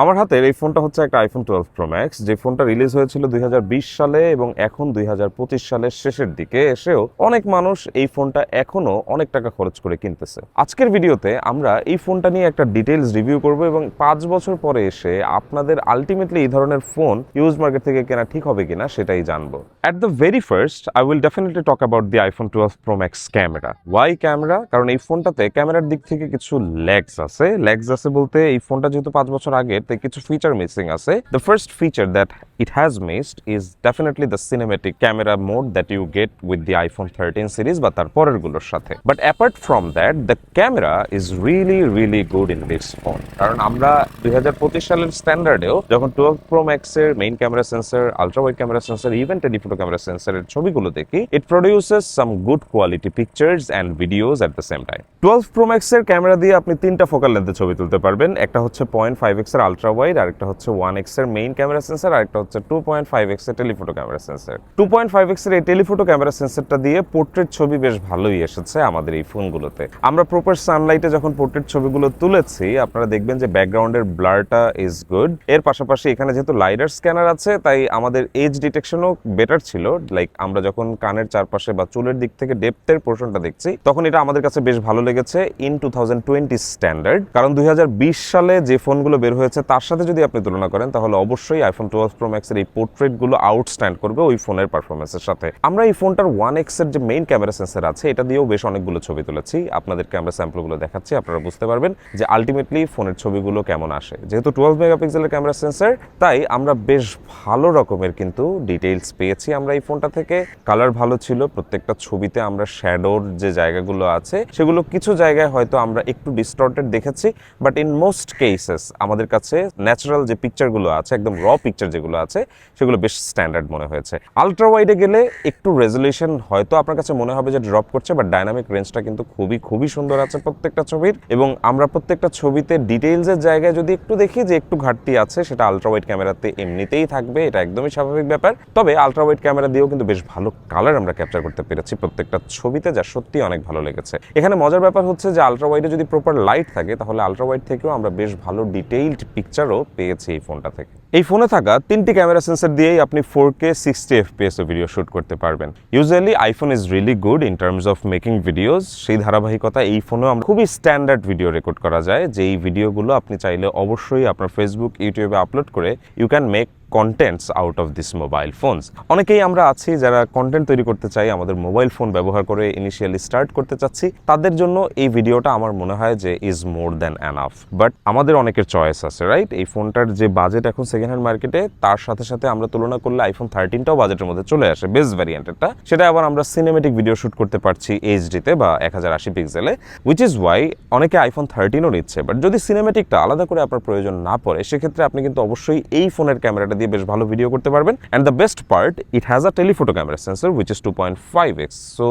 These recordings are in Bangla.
আমার হাতের এই ফোনটা হচ্ছে একটা আইফোন টুয়েলভ প্রো ম্যাক্স যে ফোনটা রিলিজ হয়েছিল দুই হাজার বিশ সালে এবং এখন দুই হাজার পঁচিশ সালের শেষের দিকে এসেও অনেক মানুষ এই ফোনটা এখনও অনেক টাকা খরচ করে কিনতেছে। আজকের ভিডিওতে আমরা এই ফোনটা নিয়ে একটা ডিটেলস রিভিউ করব এবং পাঁচ বছর পরে এসে আপনাদের আলটিমেটলি এই ধরনের ফোন ইউজ মার্কেট থেকে কেনা ঠিক হবে কিনা সেটাই জানব। At the very first I will definitely talk about the iPhone twelve Pro Max camera why camera কারণ এই ফোনটাতে ক্যামেরার দিক থেকে কিছু ল্যাগস আছে। ল্যাগস আছে বলতে এই ফোনটা যেহেতু পাঁচ বছর আগে তাই কিছু ফিচার মিসিং আছে। The first feature that it has missed is definitely the cinematic camera mode that you get with the iPhone thirteen series বা তার পরেরগুলোর সাথে। But apart from that the camera is really really good in this phone কারণ আমরা দুই সালের স্ট্যান্ডার্ডেও যখন টুয়েলভ প্রো ম্যাক্সের main camera sensor ultra wide camera sensor even telephoto camera সেন্সরের ছবিগুলো দেখি it produces some good quality pictures and videos at the same time twelve Pro ম্যাক্সের ক্যামেরা দিয়ে আপনি তিনটা ফোকাল লেন্থে ছবি তুলতে পারবেন। একটা হচ্ছে পয়েন্ট ফাইভ এক্সের আলট্রা ওয়াইড আরেকটা হচ্ছে ওয়ান এক্সের মেইন ক্যামেরা সেন্সর আরেকটা হচ্ছে টু পয়েন্ট ফাইভ এক্সের telephoto camera sensor two point five এক্সের এই টেলিফোটো ক্যামেরা সেন্সরটা দিয়ে পোর্ট্রেট ছবি বেশ ভালোই এসেছে আমাদের এই ফোনগুলোতে আমরা প্রপার সানলাইটে যখন পোর্ট্রেট ছবিগুলো তুলেছি, আপনারা দেখবেন যে ব্যাকগ্রাউন্ডের ব্লারটা ইজ গুড এর পাশাপাশি এখানে যেহেতু লাইডার স্ক্যানার আছে, তাই আমাদের এজ ডিটেকশনও বেটার ছিল। লাইক আমরা যখন কানের চারপাশে বা চুলের দিক থেকে ডেপথের পোর্শনটা দেখছি, তখন এটা আমাদের কাছে বেশ ভালো লেগেছে in two thousand twenty standard কারণ দুই হাজার বিশ সালে যে ফোনগুলো বের হয়েছে তার সাথে যদি আপনি তুলনা করেন, তাহলে অবশ্যই আইফোন টুয়েলভ প্রো ম্যাক্সের এই পোর্ট্রেটগুলো আউটস্ট্যান্ড করবে ওই ফোনের পারফরমেন্সের সাথে। আমরা এই ফোনটার ওয়ান এক্সের যে মেইন ক্যামেরা সেন্সর আছে, এটা দিয়েও বেশ অনেকগুলো ছবি তুলেছি। আপনাদের ক্যামেরা স্যাম্পলগুলো দেখাচ্ছি, আপনারা বুঝতে পারবেন যে আলটিমেটলি ফোনের ছবিগুলো কেমন আসে। যেহেতু টুয়েলভ মেগাপিক্সেলের ক্যামেরা সেন্সর তাই আমরা বেশ ভালো রকমের কিন্তু ডিটেইলস পেয়েছি আমরা এই ফোনটা থেকে। কালার ভালো ছিল, প্রত্যেকটা ছবিতে আমরা শ্যাডোর যে জায়গাগুলো আছে, সেগুলো কিছু জায়গায় হয়তো আমরা একটু ডিস্টর্টেড দেখেছি বাট ইন মোস্ট কেসেস আমাদের কাছে ন্যাচারাল যে পিকচারগুলো আছে, একদম র পিকচার যেগুলো আছে, সেগুলো বেশ স্ট্যান্ডার্ড মনে হয়েছে। আলট্রা ওয়াইডে গেলে একটু রেজলিউশন হয়তো আপনার কাছে মনে হবে যে ড্রপ করছে বাট ডাইনামিক রেঞ্জটা কিন্তু খুবই খুবই সুন্দর আছে প্রত্যেকটা ছবির। এবং আমরা প্রত্যেকটা ছবিতে ডিটেইলসের জায়গায় যদি একটু দেখি যে একটু ঘাটতি আছে, সেটা আলট্রা ওয়াইড ক্যামেরাতে এমনিতেই থাকবে, এটা একদমই স্বাভাবিক ব্যাপার। তবে আলট্রা ওয়াইড ক্যামেরা দিয়েও কিন্তু বেশ ভালো কালার আমরা ক্যাপচার করতে পেরেছি প্রত্যেকটা ছবিতে, যা সত্যি অনেক ভালো লেগেছে। এখানে মজার ব্যাপার হচ্ছে যে আলট্রা ওয়াইডে যদি প্রপার লাইট থাকে, তাহলে আলট্রা ওয়াইড থেকেও আমরা বেশ ভালো ডিটেইলড পিকচারও পেয়েছি এই ফোনটা থেকে। এই ফোনে থাকা তিনটি ক্যামেরা সেন্সর দিয়েই আপনি four K sixty FPS video shoot করতে পারবেন। Usually iPhone is really good in terms of making videos সেই ধারাবাহিকতা এই ফোনেও আমরা খুবই স্ট্যান্ডার্ড ভিডিও রেকর্ড করা যায়। যে এই ভিডিওগুলো আপনি চাইলে অবশ্যই আপনার ফেসবুক ইউটিউবে আপলোড করে you can make contents out of this mobile phones অনেকেই আমরা আছি যারা কন্টেন্ট তৈরি করতে চাই, আমাদের মোবাইল ফোন ব্যবহার করে ইনিশিয়ালি স্টার্ট করতে চাচ্ছি। তাদের জন্য এই ভিডিওটা আমার মনে হয় যে is more than enough but আমাদের অনেকের চয়েস আছে রাইট এই ফোনটার যে বাজেট এখন সেকেন্ড হ্যান্ড মার্কেটে তার সাথে সাথে আমরা তুলনা করলে আইফোন থার্টিনটাও বাজেটের মধ্যে চলে আসে বেস্ট ভ্যারিয়েন্টেরটা সেটা আবার আমরা সিনেমেটিক ভিডিও শুট করতে পারছি এইচডিতে বা এক হাজার আশি পিক্সেলে উইচ ইজ ওয়াই অনেকে আইফোন থার্টিনও নিচ্ছে। বাট যদি সিনেমেটিকটা আলাদা করে আপনার প্রয়োজন না পড়ে, সেক্ষেত্রে আপনি কিন্তু অবশ্যই এই ফোনের ক্যামেরাটা দিয়ে বেশ ভালো ভিডিও করতে পারবেন। And the best part it has a telephoto camera sensor which is two point five x so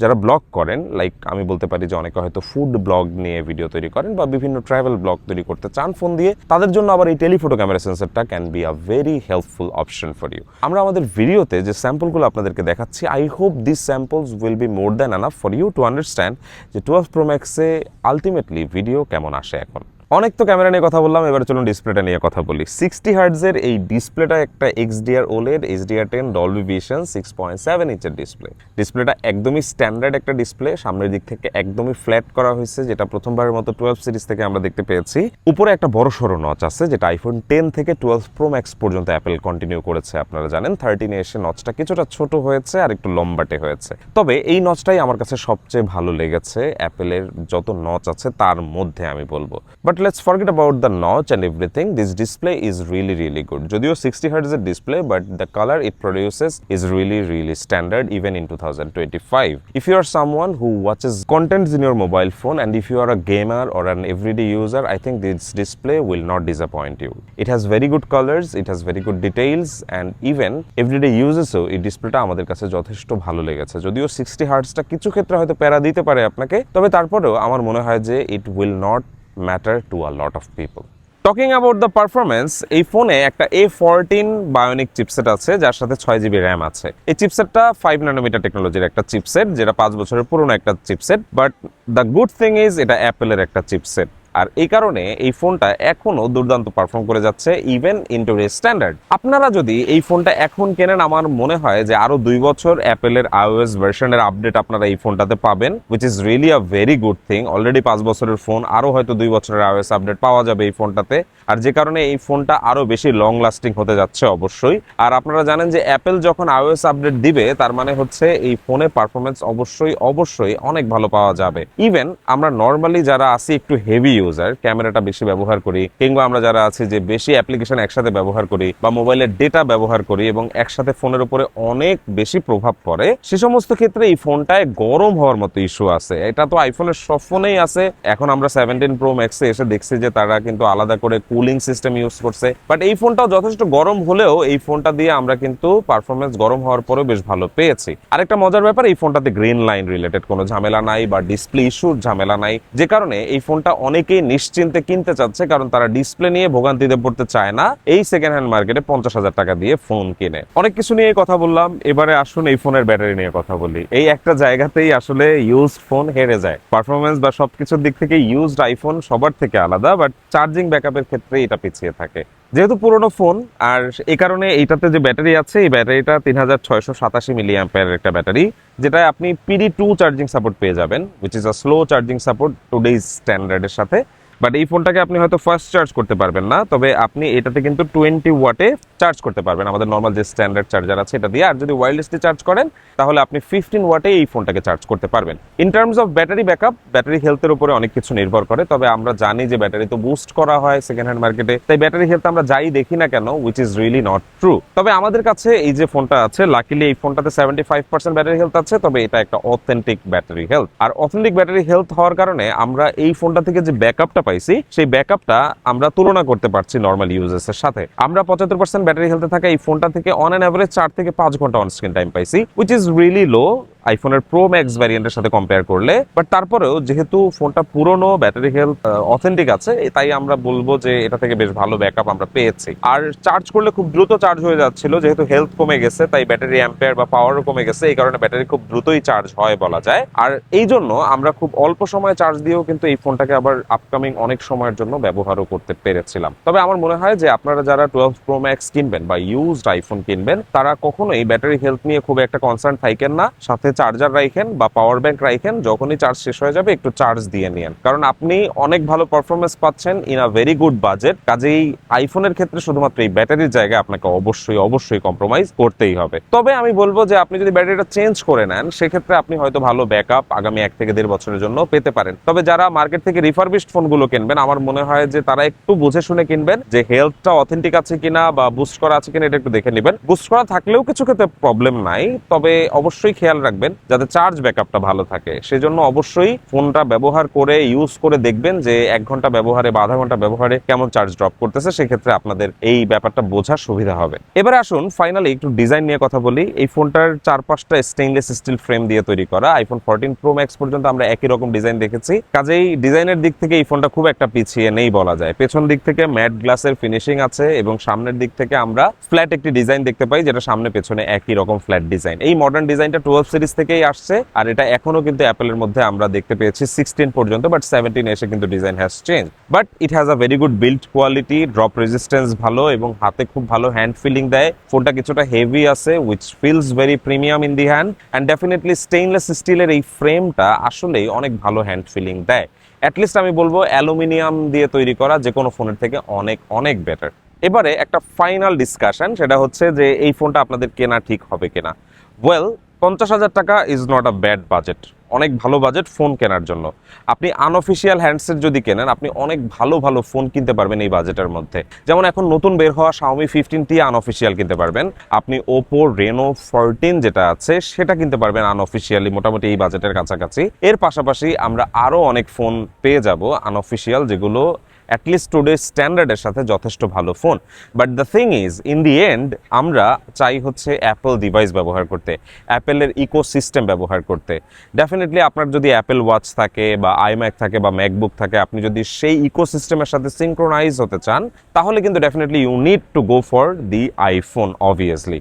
যারা ব্লগ করেন লাইক আমি বলতে পারি যে অনেকে হয়তো ফুড ব্লগ নিয়ে ভিডিও তৈরি করেন বা বিভিন্ন ট্রাভেল ব্লগ তৈরি করতে চান ফোন দিয়ে, তাদের জন্য আবার এই telephoto camera সেন্সরটা can be a very helpful option for you আমরা আমাদের ভিডিওতে যে স্যাম্পলগুলো আপনাদেরকে দেখাচ্ছি I hope this samples will be more than enough for you to understand যে টুয়েলভ প্রো ম্যাক্সে আলটিমেটলি ভিডিও কেমন আসে এখন। অনেক তো ক্যামেরা নিয়ে কথা বললাম, এবার চলুন ডিসপ্লেটা নিয়ে কথা বলি। সিক্সটি হার্টজের এই ডিসপ্লেটা একটা XDR OLED HDR ten Dolby Vision six point seven ইঞ্চের display ডিসপ্লেটা একদমই স্ট্যান্ডার্ড একটা ডিসপ্লে সামনের দিক থেকে একদমই ফ্ল্যাট করা হয়েছে, যেটা প্রথমবারের মতো টুয়েলভ সিরিজ থেকে আমরা দেখতে পেয়েছি। উপরে একটা বড় সড়ো নচ আছে, যেটা আইফোন টেন থেকে টুয়েলভ প্রো ম্যাক্স পর্যন্ত অ্যাপেল কন্টিনিউ করেছে, আপনারা জানেন। থার্টিনে এসে নচটা কিছুটা ছোট হয়েছে আর একটু লম্বাটে হয়েছে। তবে এই নচটাই আমার কাছে সবচেয়ে ভালো লেগেছে অ্যাপেলের যত নচ আছে, তার মধ্যে আমি বলব। But let's forget about the notch and everything this display is really really good যদিও sixty হার্টজের display but the colour it produces is really really standard even in two thousand twenty five if you are someone who watches contents in your mobile phone and if you are a gamer or an everyday user, I think this display will not disappoint you. It has very good colors, it has very good details, and even everyday users এই ডিসপ্লেটা আমাদের কাছে যথেষ্ট ভালো লেগেছে। যদিও সিক্সটি হার্টসটা কিছু ক্ষেত্রে হয়তো প্যারা দিতে পারে আপনাকে তবে তারপরেও আমার মনে হয় যে it will not matter to a lot of people talking about the performance এই ফোনে একটা এ ফোরটিন বায়োনিক চিপসেট আছে, যার সাথে ছয় জিবি র্যাম আছে। এই চিপসেটটা ফাইভ ন্যানোমিটার টেকনোলজির একটা চিপসেট যেটা পাঁচ বছরের পুরনো একটা chipset but the good thing is এটা অ্যাপেলের একটা চিপসেট আর এই কারণে এই ফোনটা এখনও দুর্দান্ত পারফর্ম করে যাচ্ছে ইভেন ইন টুডে স্ট্যান্ডার্ড আপনারা যদি এই ফোনটা এখন কেনেন, আমার মনে হয় যে আরও দুই বছর অ্যাপেলের আইওএস ভার্সনের আপডেট আপনারা এই ফোনটাতে পাবেন which is really a very good thing already পাঁচ বছরের ফোন, আরও হয়তো দুই বছরের আইওএস আপডেট পাওয়া যাবে এই ফোনটাতে। আর যে কারণে এই ফোনটা আরও বেশি লং লাস্টিং হতে যাচ্ছে অবশ্যই। আর আপনারা জানেন যে অ্যাপেল যখন আইওএস আপডেট দিবে, তার মানে হচ্ছে এই ফোনে পারফরমেন্স অবশ্যই অবশ্যই অনেক ভালো পাওয়া যাবে। ইভেন আমরা নর্মালি যারা আছি একটু হেভি ইউজার ক্যামেরাটা বেশি ব্যবহার করি। কিংবা আমরা যারা আছি যে বেশি অ্যাপ্লিকেশন একসাথে ব্যবহার করি বা মোবাইলের ডেটা ব্যবহার করি এবং একসাথে ফোনের উপরে অনেক বেশি প্রভাব পড়ে, সে সমস্ত ক্ষেত্রে এই ফোনটায় গরম হওয়ার মতো ইস্যু আছে। এটা তো আইফোনের সব ফোনেই আছে। এখন আমরা সেভেন্টিন প্রো ম্যাক্সে এসে দেখছি যে তারা কিন্তু আলাদা করে কুলিং সিস্টেম ইউজ করছে। বাট এই ফোনটাও যথেষ্ট গরম হলেও এই ফোনটা দিয়ে আমরা কিন্তু পারফরমেন্স গরম হওয়ার পরেও বেশ ভালো পেয়েছি। আরেকটা মজার ব্যাপার, এই ফোনটাতে গ্রিন লাইন রিলেটেড কোনো ঝামেলা নাই বা ডিসপ্লে ইস্যুর ঝামেলা নাই। যে কারণে এই ফোনটা অনেকেই নিশ্চিন্তে কিনতে চাচ্ছে কারণ তারা ডিসপ্লে নিয়ে ভোগান্তিতে পড়তে চায় না। এই সেকেন্ড হ্যান্ড মার্কেটে পঞ্চাশ হাজার টাকা দিয়ে ফোন কিনে। অনেক কিছু নিয়ে কথা বললাম। এবারে আসুন এই ফোনের ব্যাটারি নিয়ে কথা বলি। এই একটা জায়গাতেই আসলে ইউজ ফোন হেরে যায়। পারফরমেন্স বা সবকিছুর দিক থেকে ইউজড আইফোন সবার থেকে আলাদা বাট চার্জিং ব্যাকআপের ক্ষেত্রে এটা পিছিয়ে থাকে। যেহেতু পুরনো ফোন, আর এই কারণে এইটাতে যে ব্যাটারি আছে, এই ব্যাটারিটা তিন হাজার ছয়শো সাতাশি মিলি অ্যাম্পের একটা ব্যাটারি যেটা আপনি পিডি টু চার্জিং সাপোর্ট পেয়ে যাবেন which is a slow charging support today's স্ট্যান্ডার্ডের সাথে। বাট এই ফোনটাকে আপনি হয়তো ফার্স্ট চার্জ করতে পারবেন না, তবে আপনি এটাতে কিন্তু টোয়েন্টি ওয়াটে চার্জ করতে পারবেন। আমাদের নর্মাল যে স্ট্যান্ডার্ড চার্জার আছে, এটা দিয়ে। আর যদি ওয়্যারলেসলি চার্জ করেন, তাহলে আপনি ফিফটিন ওয়াটে এই ফোনটাকে চার্জ করতে পারবেন। In terms of battery backup battery হেলথের উপরে অনেক কিছু নির্ভর করে, তবে আমরা জানি যে ব্যাটারি তো বুস্ট করা হয় সেকেন্ড হ্যান্ড মার্কেটে তাই ব্যাটারি হেলথ আমরা যাই দেখি না কেন which is really not true তবে আমাদের কাছে এই যে ফোনটা আছে লাকিলি এই ফোনটাতে seventy five percent battery health আছে, তবে এটা একটা অথেন্টিক ব্যাটারি হেলথ আর অথেন্টিক ব্যাটারি হেলথ হওয়ার কারণে আমরা এই ফোনটা থেকে যে ব্যাকআপটা পাইছি, সেই ব্যাকআপটা আমরা তুলনা করতে পারছি নর্মাল ইউজার্স এর সাথে। আমরা পঁচাত্তর পার্সেন্ট ব্যাটারি হেলথে থাকা এই ফোনটা থেকে অন অ্যান অ্যাভারেজ চার থেকে পাঁচ ঘণ্টা অন স্ক্রিন টাইম পাইছি উইচ ইজ রিয়েলি লো আইফোনের প্রো ম্যাক্স ভ্যারিয়েন্টের সাথে কম্পেয়ার করলে বাট তারপরেও যেহেতু ফোনটা পুরনো ব্যাটারি হেলথ অথেন্টিক আছে তাই আমরা বলব যে এটা থেকে বেশ ভালো ব্যাকআপ আমরা পেয়েছি। আর চার্জ করলে খুব দ্রুত চার্জ হয়ে যাচ্ছিল, যেহেতু হেলথ কমে গেছে, তাই ব্যাটারি অ্যাম্পেয়ার বা পাওয়ারও কমে গেছে, এই কারণে ব্যাটারি খুব দ্রুতই চার্জ হয় বলা যায়। আর এই জন্য আমরা খুব অল্প সময় চার্জ দিয়েও কিন্তু এই ফোনটাকে আবার আপকামিং অনেক সময়ের জন্য ব্যবহারও করতে পেরেছিলাম। তবে আমার মনে হয় যে আপনারা যারা টুয়েলভ প্রো ম্যাক্স কিনবেন বা ইউজড আইফোন কিনবেন, তারা কখনোই ব্যাটারি হেলথ নিয়ে খুব একটা কনসার্ন থাকেন না। সাথে চার্জার রাখেন বা পাওয়ার ব্যাংক রাখেন যখনই চার্জ শেষ হয়ে যাবে, একটু চার্জ দিয়ে নিন কারণ আপনি অনেক ভালো পারফরমেন্স পাচ্ছেন in a very good budget কাজেই আইফোনের ক্ষেত্রে শুধুমাত্র এই ব্যাটারির জায়গায় আপনাকে অবশ্যই অবশ্যই কম্প্রোমাইজ করতেই হবে। তবে আমি বলব যে, আপনি যদি ব্যাটারিটা চেঞ্জ করে নেন, সেক্ষেত্রে আপনি হয়তো ভালো ব্যাকআপ আগামী এক থেকে দেড় বছরের জন্য পেতে পারেন। তবে যারা মার্কেট থেকে রিফারবিশড ফোনগুলো কিনবেন, আমার মনে হয় যে, তারা একটু বুঝে শুনে কিনবেন যে হেলথটা অথেন্টিক আছে কিনা বা বুস্ট করা আছে কিনা, এটা একটু দেখে নেবেন। বুস্ট করা থাকলেও কিছু ক্ষেত্রে প্রবলেম নাই, তবে অবশ্যই খেয়াল রাখবেন যাতে চার্জ ব্যাকআপটা ভালো থাকে। সেজন্য অবশ্যই ফোনটা ব্যবহার করে ইউজ করে দেখবেন যে এক ঘণ্টা ব্যবহারে বা আধা ঘণ্টা ব্যবহারে কেমন চার্জ ড্রপ করতেছে। সেক্ষেত্রে আপনাদের এই ব্যাপারটা বোঝার সুবিধা হবে। এবার আসুন ফাইনালি একটু ডিজাইন নিয়ে কথা বলি। এই ফোনটার চারপাশটা স্টেইনলেস স্টিল ফ্রেম দিয়ে তৈরি করা। আইফোন ফোরটিন প্রো ম্যাক্স পর্যন্ত আমরা একই রকম ডিজাইন দেখেছি। কাজেই ডিজাইনের দিক থেকে এই ফোনটা খুব একটা পিছিয়ে নেই বলা যায়। পেছন দিক থেকে ম্যাট গ্লাসের ফিনিশিং আছে এবং সামনের দিক থেকে আমরা ফ্ল্যাট একটি ডিজাইন দেখতে পাই, যেটা সামনে পেছনে একই রকম ফ্ল্যাট ডিজাইন এই মডার্ন ডিজাইনটা টুয়েলভ সিরিজ থেকেই আসছে, আর এটা এখনও কিন্তু অ্যাপেলের মধ্যে আমরা দেখতে পেয়েছি সিক্সটিন পর্যন্ত বাট সেভেন্টিন এসে কিন্তু design has change but it has a very good build quality drop resistance ভালো এবং হাতে খুব ভালো হ্যান্ড ফিলিং দেয়। ফোনটা কিছুটা হেভি আছে which feels very premium in the hand and definitely stainless স্টিলের এই ফ্রেমটা আসলেই অনেক ভালো হ্যান্ড ফিলিং দেয়। অ্যাটলিস্ট আমি বলব অ্যালুমিনিয়াম দিয়ে তৈরি করা যে কোনো ফোনের থেকে অনেক অনেক বেটার এবারে একটা ফাইনাল ডিসকাশন সেটা হচ্ছে যে এই ফোনটা আপনাদের কেনা ঠিক হবে কিনা। ওয়েল পঞ্চাশ হাজার টাকা is not a bad budget অনেক ভালো বাজেট ফোন কেনার জন্য। আপনি আনঅফিসিয়াল হ্যান্ডসেট যদি কেনেন, আপনি অনেক ভালো ভালো ফোন কিনতে পারবেন এই বাজেটের মধ্যে। যেমন এখন নতুন বের হওয়া শাওমি ফিফটিন টি আনঅফিসিয়াল কিনতে পারবেন। আপনি ওপো রেনো ফোরটিন যেটা আছে, সেটা কিনতে পারবেন আনঅফিসিয়ালি মোটামুটি এই বাজেটের কাছাকাছি। এর পাশাপাশি আমরা আরও অনেক ফোন পেয়ে যাব আনঅফিসিয়াল যেগুলো অ্যাটলিস্ট টুডে স্ট্যান্ডার্ডের সাথে যথেষ্ট ভালো phone but the thing is in the end আমরা চাই হচ্ছে অ্যাপল ডিভাইস ব্যবহার করতে অ্যাপেলের ইকো সিস্টেম ব্যবহার করতে। ডেফিনেটলি আপনার যদি অ্যাপেল ওয়াচ থাকে বা আইম্যাক থাকে বা ম্যাকবুক থাকে, আপনি যদি সেই ইকো সিস্টেমের সাথে সিঙ্ক্রোনাইজ হতে চান, তাহলে কিন্তু definitely you need to go for the iPhone obviously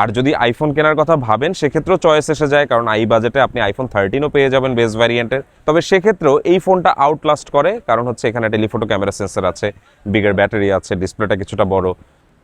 আর যদি আইফোন কেনার কথা ভাবেন, সেক্ষেত্রেও চয়েস এসে যায়, কারণ এই বাজেটে আপনি আইফোন থার্টিনও পেয়ে যাবেন বেস ভ্যারিয়েন্টের তবে সেক্ষেত্রেও এই ফোনটা আউটলাস্ট করে, কারণ হচ্ছে এখানে টেলিফোটো ক্যামেরা সেন্সার আছে বিগের ব্যাটারি আছে ডিসপ্লেটা কিছুটা বড়।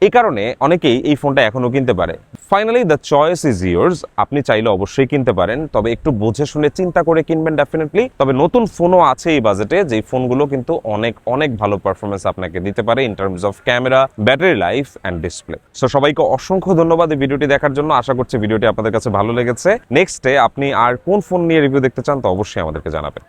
এই কারণে অনেকেই এই ফোনটা এখনও কিনতে পারে। Finally the choice is yours আপনি চাইলে অবশ্যই কিনতে পারেন, তবে একটু বুঝে শুনে চিন্তা করে কিনবেন ডেফিনেটলি তবে নতুন ফোনও আছে এই বাজেটে যেই ফোনগুলো কিন্তু অনেক অনেক ভালো পারফরমেন্স আপনাকে দিতে পারে in terms of camera battery life and display so সবাইকে অসংখ্য ধন্যবাদ এই ভিডিওটি দেখার জন্য। আশা করছি ভিডিওটি আপনাদের কাছে ভালো লেগেছে। নেক্সটে আপনি আর কোন ফোন নিয়ে রিভিউ দেখতে চান, তো অবশ্যই আমাদেরকে জানাবেন।